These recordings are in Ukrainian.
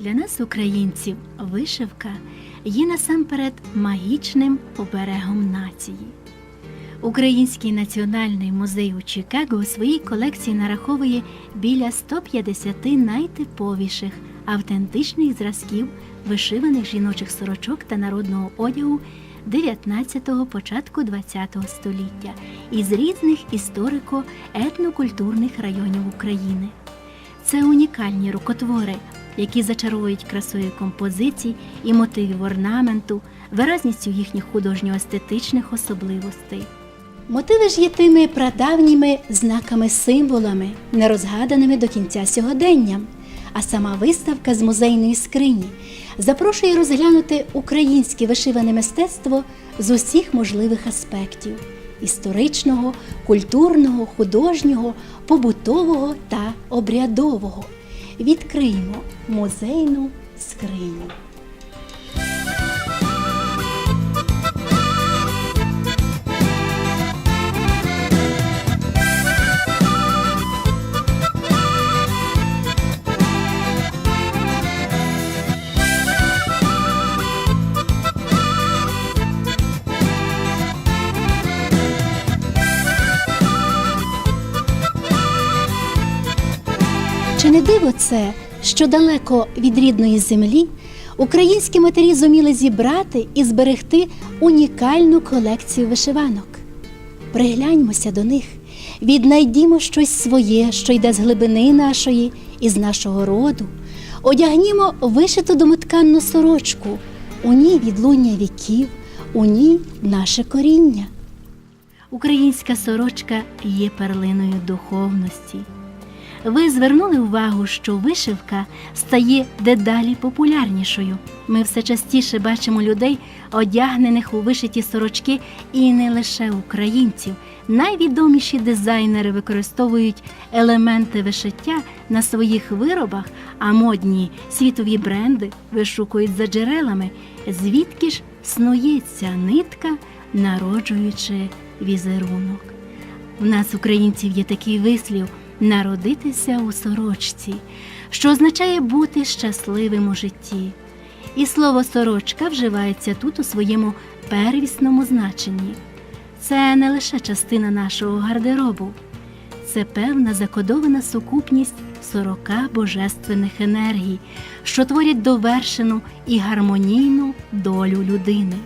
Для нас, українців, вишивка є насамперед магічним оберегом нації. Український національний музей у Чикаго у своїй колекції нараховує біля 150 найтиповіших автентичних зразків вишиваних жіночих сорочок та народного одягу 19-го початку 20-го століття із різних історико-етнокультурних районів України. Це унікальні рукотвори, які зачаровують красою композицій і мотивів орнаменту, виразністю їхніх художньо-естетичних особливостей. Мотиви ж є тими прадавніми знаками-символами, нерозгаданими до кінця сьогодення. А сама виставка з музейної скрині запрошує розглянути українське вишиване мистецтво з усіх можливих аспектів історичного, культурного, художнього, побутового та обрядового. Відкриємо музейну скриню. Чи не диво це, що далеко від рідної землі українські матері зуміли зібрати і зберегти унікальну колекцію вишиванок? Пригляньмося до них, віднайдімо щось своє, що йде з глибини нашої і з нашого роду, одягнімо вишиту домотканну сорочку, у ній відлуння віків, у ній наше коріння. Українська сорочка є перлиною духовності. Ви звернули увагу, що вишивка стає дедалі популярнішою. Ми все частіше бачимо людей, одягнених у вишиті сорочки, і не лише українців. Найвідоміші дизайнери використовують елементи вишиття на своїх виробах, а модні світові бренди вишукують за джерелами, звідки ж снується нитка, народжуючи візерунок. В нас, українців, є такий вислів народитися у сорочці, що означає бути щасливим у житті. І слово сорочка вживається тут у своєму первісному значенні. Це не лише частина нашого гардеробу, це певна закодована сукупність сорока божественних енергій, що творять довершену і гармонійну долю людини.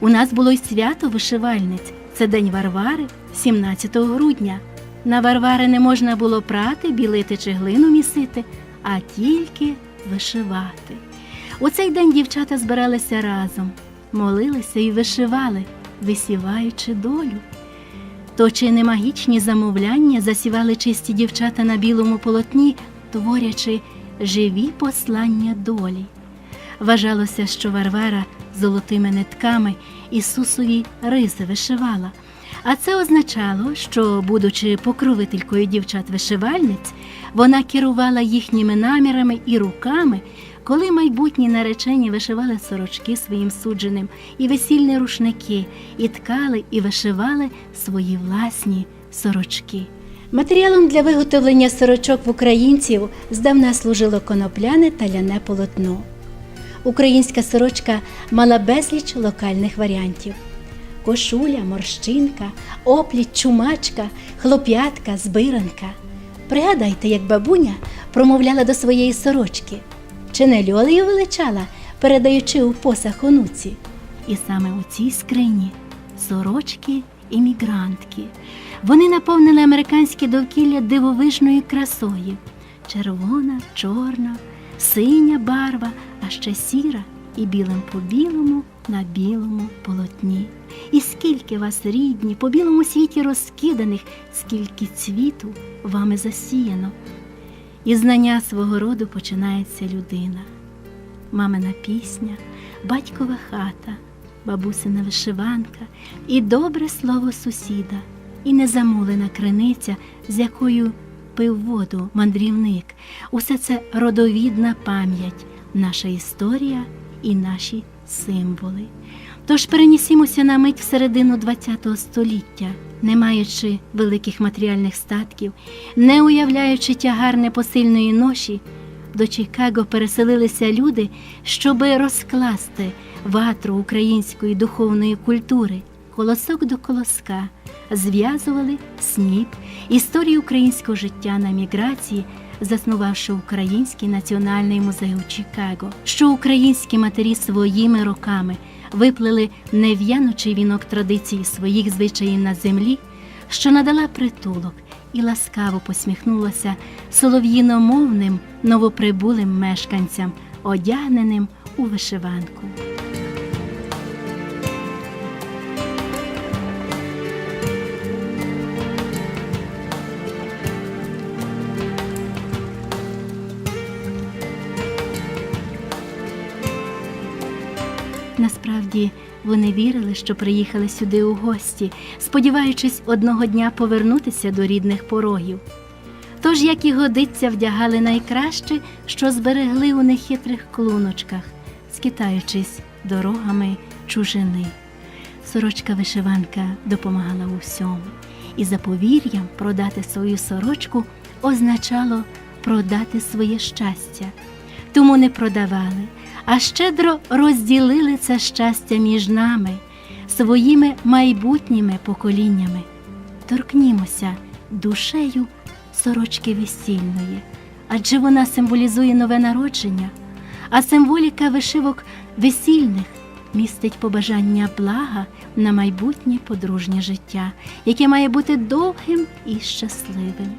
У нас було й свято вишивальниць. Це День Варвари, 17 грудня. На Варвари не можна було прати, білити чи глину місити, а тільки вишивати. У цей день дівчата збиралися разом, молилися і вишивали, висіваючи долю. То чи не магічні замовляння засівали чисті дівчата на білому полотні, творячи живі послання долі. Вважалося, що Варвара золотими нитками Ісусові ризи вишивала. А це означало, що, будучи покровителькою дівчат-вишивальниць, вона керувала їхніми намірами і руками, коли майбутні наречені вишивали сорочки своїм судженим, і весільні рушники, і ткали і вишивали свої власні сорочки. Матеріалом для виготовлення сорочок в українців здавна служило конопляне та ляне полотно. Українська сорочка мала безліч локальних варіантів кошуля, морщинка, опліт, чумачка, хлоп'ятка, збиранка. Пригадайте, як бабуня промовляла до своєї сорочки, чи не льолею величала, передаючи у посах онуці. І саме у цій скрині сорочки іммігрантки. Вони наповнили американське довкілля дивовижною красою. Червона, чорна, синя барва, а ще сіра і білим по білому на білому полотні. І скільки вас, рідні, по білому світі розкиданих, скільки цвіту вами засіяно. І знання свого роду починається людина. Мамина пісня, батькова хата, бабусина вишиванка і добре слово сусіда, і незамулена криниця, з якою пив воду мандрівник. Усе це родовідна пам'ять, наша історія і наші символи. Тож перенісімося на мить в середину ХХ століття, не маючи великих матеріальних статків, не уявляючи тягар непосильної ноші, до Чикаго переселилися люди, щоби розкласти ватру української духовної культури, колосок до колоска, зв'язували сніп, історію українського життя на міграції, заснувавши Український національний музей у Чикаго, що українські матері своїми роками виплели нев'янучий вінок традицій своїх звичаїв на землі, що надала притулок і ласкаво посміхнулася солов'їномовним новоприбулим мешканцям, одягненим у вишиванку. Насправді вони вірили, що приїхали сюди у гості, сподіваючись одного дня повернутися до рідних порогів. Тож, як і годиться, вдягали найкраще, що зберегли у нехитрих клуночках, скитаючись дорогами чужини. Сорочка вишиванка допомагала у всьому, і за повір'ям продати свою сорочку означало продати своє щастя. Тому не продавали, а щедро розділили це щастя між нами, своїми майбутніми поколіннями. Торкнімося душею сорочки весільної, адже вона символізує нове народження, а символіка вишивок весільних містить побажання блага на майбутнє подружнє життя, яке має бути довгим і щасливим.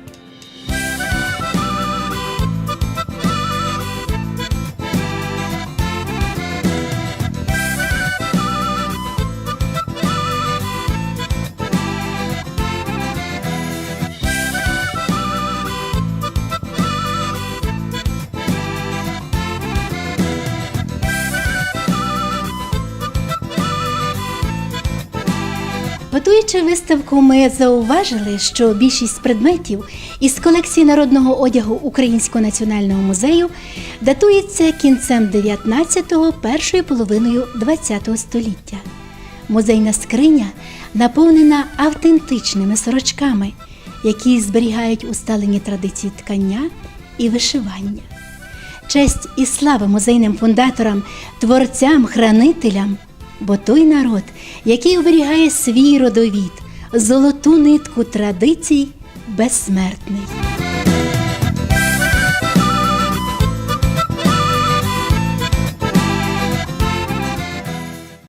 Готуючи виставку, ми зауважили, що більшість предметів із колекції народного одягу Українського національного музею датується кінцем 19-го, першою половиною 20-го століття. Музейна скриня наповнена автентичними сорочками, які зберігають усталені традиції ткання і вишивання. Честь і слава музейним фундаторам, творцям, хранителям, бо той народ, який оберігає свій родовід, золоту нитку традицій, безсмертний.